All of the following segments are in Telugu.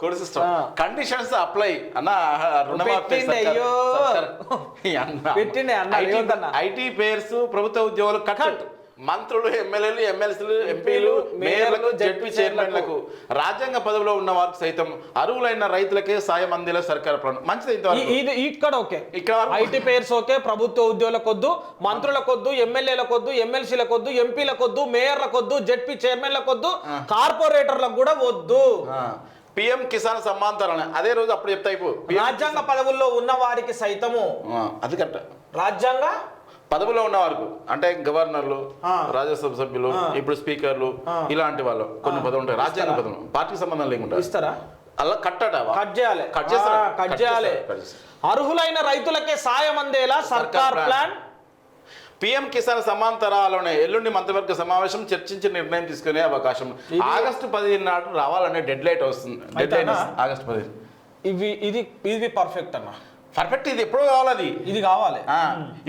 Code system. Conditions apply. అన్న రుణమాఫీ పెట్టిండే, ఐటీ పేర్స్ ప్రభుత్వ ఉద్యోగులు కట్. మంత్రులు ఎమ్మెల్యేలు ఎమ్మెల్సీలు ఎంపీలు మేయర్లకు జడ్పీ చైర్మన్లకు. రాజ్యాంగ పదవిలో ఉన్న వారికి సైతం అర్హులైన రైతులకే సాయం అందేలా సర్కార్ ప్రణాళిక మంచిది ఇది ఇక్కడ ఓకే. ఇక్కడ ఐటీ పేర్స్ ఓకే ప్రభుత్వ ఉద్యోగులకొద్దు మంత్రులకొద్దు ఎమ్మెల్యేలకొద్దు ఎమ్మెల్సీలకొద్దు ఎంపీలకొద్దు మేయర్లకొద్దు జడ్పీ చైర్మన్లకొద్దు కార్పొరేటర్లకు కూడా వద్దు. పిఎం కిసాన్ సమ్మాన్ అదే రోజు అప్పుడు చెప్తా అయిపో. రాజ్యాంగ పదవుల్లో ఉన్న వారికి సైతము అది కరెక్ట్. రాజ్యాంగ? పదవిలో ఉన్న వారికి అంటే గవర్నర్లు. రాజ్యసభ సభ్యులు. ఇప్పుడు స్పీకర్లు. ఇలాంటి వాళ్ళు కొన్ని పదవులు ఉంటాయి. రాజ్యాంగ పదవులు. పార్టీకి సంబంధం లేకుండా. ఇస్తారా? అలా కట్టట కట్ చేయాలి. కట్ చేయాలి. అర్హులైన రైతులకే సాయం అందేలా సర్కార్ ప్లాన్. పిఎం కిసాన్ సమాన్ తరాలోనే ఎల్లుండి మంత్రివర్గ సమావేశం చర్చించి నిర్ణయం తీసుకునే అవకాశం. ఆగస్టు పదిహేను నాడు రావాలనే డెడ్ లైట్ వస్తుంది డెడ్ లైన్? ఆగస్టు పదిహేను. ఇవి ఇది ఇది పర్ఫెక్ట్ అన్న. పర్ఫెక్ట్ ఇది ఎప్పుడో కావాలి అది. ఇది కావాలి. ఆ,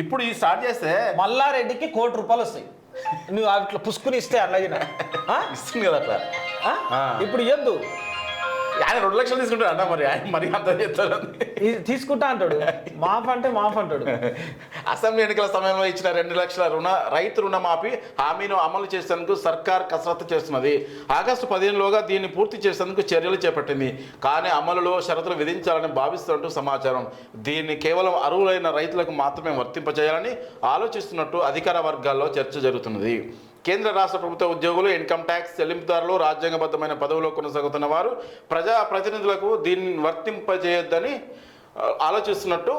ఇప్పుడు ఇది స్టార్ట్ చేస్తే మల్లారెడ్డికి కోటి రూపాయలు వస్తాయి. నువ్వు అట్లా పుసుకుని ఇస్తే అన్నది ఇస్తుంది కదా అట్లా. ఇప్పుడు ఇవ్వద్దు ఆయన రెండు లక్షలు తీసుకుంటాడు అన్న మరి ఆయన మరి అంత ఇది తీసుకుంటా అంటాడు. మాఫ్ అంటే మాఫ్ అంటాడు. అసెంబ్లీ ఎన్నికల సమయంలో ఇచ్చిన రెండు లక్షల రుణ రైతు రుణమాఫీ హామీను అమలు చేసేందుకు సర్కార్ కసరత్తు చేస్తున్నది. ఆగస్టు పదిహేనులోగా దీన్ని పూర్తి చేసేందుకు చర్యలు చేపట్టింది. కానీ అమలులో షరతులు విధించాలని భావిస్తున్నట్టు సమాచారం. దీన్ని కేవలం అర్హులైన రైతులకు మాత్రమే వర్తింపజేయాలని ఆలోచిస్తున్నట్టు అధికార వర్గాల్లో చర్చ జరుగుతున్నది. కేంద్ర రాష్ట్ర ప్రభుత్వ ఉద్యోగులు ఇన్కమ్ ట్యాక్స్ చెల్లింపుదారులు రాజ్యాంగబద్ధమైన పదవిలో కొనసాగుతున్న వారు ప్రజా ప్రతినిధులకు దీన్ని వర్తింపజేయొద్దని ఆలోచిస్తున్నట్టు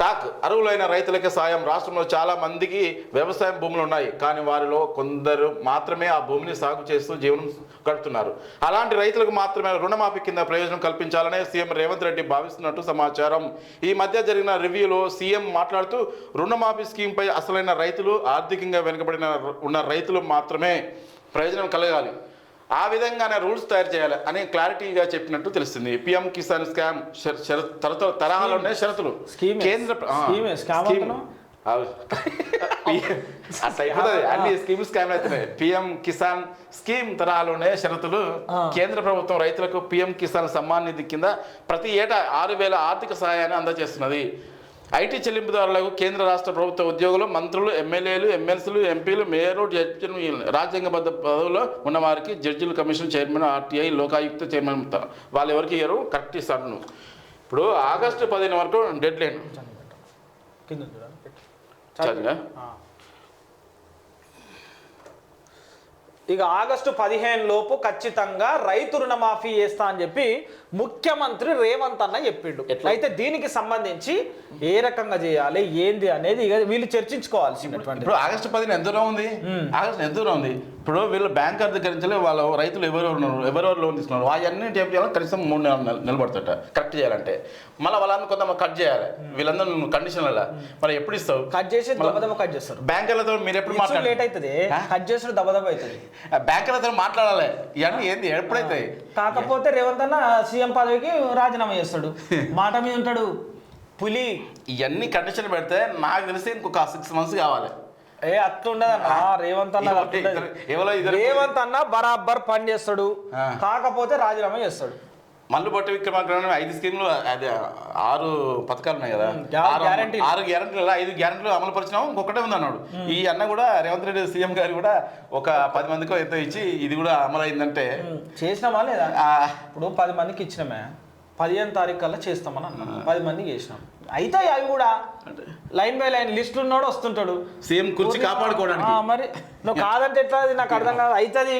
టాక్ అరువులైన రైతులకి సాయం. రాష్ట్రంలో చాలా మందికి వ్యవసాయం భూములు ఉన్నాయి. కానీ వారిలో కొందరు మాత్రమే ఆ భూమిని సాగు చేస్తూ జీవనం గడుపుతున్నారు. అలాంటి రైతులకు మాత్రమే రుణమాఫీ కింద ప్రయోజనం కల్పించాలనే సీఎం రేవంత్ రెడ్డి భావిస్తున్నట్టు సమాచారం. ఈ మధ్య జరిగిన రివ్యూలో సీఎం మాట్లాడుతూ రుణమాఫీ స్కీమ్పై అసలైన రైతులు ఆర్థికంగా వెనుకబడిన ఉన్న రైతులు మాత్రమే ప్రయోజనం కలగాలి. ఆ విధంగానే రూల్స్ తయారు చేయాలి అని క్లారిటీగా చెప్పినట్టు తెలుస్తుంది. పిఎం కిసాన్ స్కామ్ తరతర తరహాలోనే షరతులు. స్కీమే. కేంద్ర స్కీమే, అట్లా అయిపోతుంది. అన్ని స్కీమ్ స్కామ్ అవుతున్నాయి పిఎం కిసాన్ స్కీమ్ తరహాలోనే షరతులు. కేంద్ర ప్రభుత్వం రైతులకు పిఎం కిసాన్ సమ్మాన్ నిధి కింద ప్రతి ఏటా ఆరు వేల ఆర్థిక సహాయాన్ని అందజేస్తున్నది. ఐటీ చెల్లింపుదారులకు కేంద్ర రాష్ట్ర ప్రభుత్వ ఉద్యోగులు మంత్రులు ఎమ్మెల్యేలు ఎమ్మెల్సీలు ఎంపీలు మేయర్లు జడ్జిలు రాజ్యాంగబద్ధ పదవుల్లో ఉన్న వారికి జడ్జిల commission chairman RTI Lokayukta chairman వాళ్ళు ఎవరికి ఇయ్యరు? కరెక్ట్ ఇస్తాను. నువ్వు ఇప్పుడు ఆగస్టు పదిహేను వరకు డెడ్ లైన్. చదివా ఆ. ఇక ఆగస్టు పదిహేను లోపు ఖచ్చితంగా రైతు రుణమాఫీ చేస్తా అని చెప్పి ముఖ్యమంత్రి రేవంత్ అన్న చెప్పిండు? అయితే దీనికి సంబంధించి ఏ రకంగా చేయాలి ఏంది అనేది ఇక వీళ్ళు చర్చించుకోవాల్సినటువంటి ఇప్పుడు ఆగస్టు పదిహేను ఎంత దూరం ఉంది? ఆగస్టు ఎంత దూరం ఉంది? ఇప్పుడు వీళ్ళు బ్యాంకర్ దగ్గర నుంచి వాళ్ళ రైతులు ఎవరెవరు ఉన్నారు ఎవరెవరు లోన్ తీసుకున్నారు అవన్నీ టైప్ చేయాలి కనీసం మూడు నెలలు నిల- నిలబడతాట కరెక్ట్ చేయాలంటే. మళ్ళీ వాళ్ళందరూ కొంతమంది కట్ చేయాలి వీళ్ళందరూ కండిషన్ల మరి ఎప్పుడు ఇస్తావు? కట్ చేసి దెబ్బ కట్ చేస్తారు. బ్యాంకర్లతో మీరు ఎప్పుడు లేట్ అవుతుంది? కట్ చేసుడు దెబ్బ అవుతుంది. బ్యాంకర్లతో మాట్లాడాలి. ఇవన్నీ ఏంది? ఎప్పుడైతాయి కాకపోతే రేవంత్ అన్న సీఎం పదవికి రాజీనామా చేస్తాడు. మాట మీద ఉంటాడు. పులి. ఇవన్నీ కండిషన్ పెడితే నాకు తెలిసి ఇంకొక సిక్స్ మంత్స్ కావాలి. ఏ అట్లుండదన్న రేవంత్ అన్న అట్లుండదు. రేవంత్ అన్న బరాబర్ పని చేస్తాడు. కాకపోతే రాజీనామా చేస్తాడు. మల్లు బొట్ట విక్రమార్క ఐదు స్కీమ్లు అదే ఆరు పథకాలు ఉన్నాయి కదా. ఆరు గ్యారంటీలు. గ్యారంటీలు ఐదు గ్యారంటీలు అమలు పరిచినాం. ఇంకొకటే ఉంది అన్నాడు ఈ అన్న కూడా రేవంత్ రెడ్డి సీఎం గారు కూడా ఒక పది మందికో ఎంతో ఇచ్చి ఇది కూడా అమలు అయిందంటే చేసినామా లేదా? ఇప్పుడు పది మందికి ఇచ్చినామే. పదిహేను తారీఖు కల్లా చేస్తామని అన్నాం పది మందికి చేసినాం. అయితే అవి కూడా. లైన్ బై లైన్ లిస్ట్ ఉన్నాడు వస్తుంటాడు. సీఎం కుర్చీ కాపాడుకోవడానికి. మరి నువ్వు కాదంటే ఎట్లా నాకు అర్థం కాదు. అవుతుంది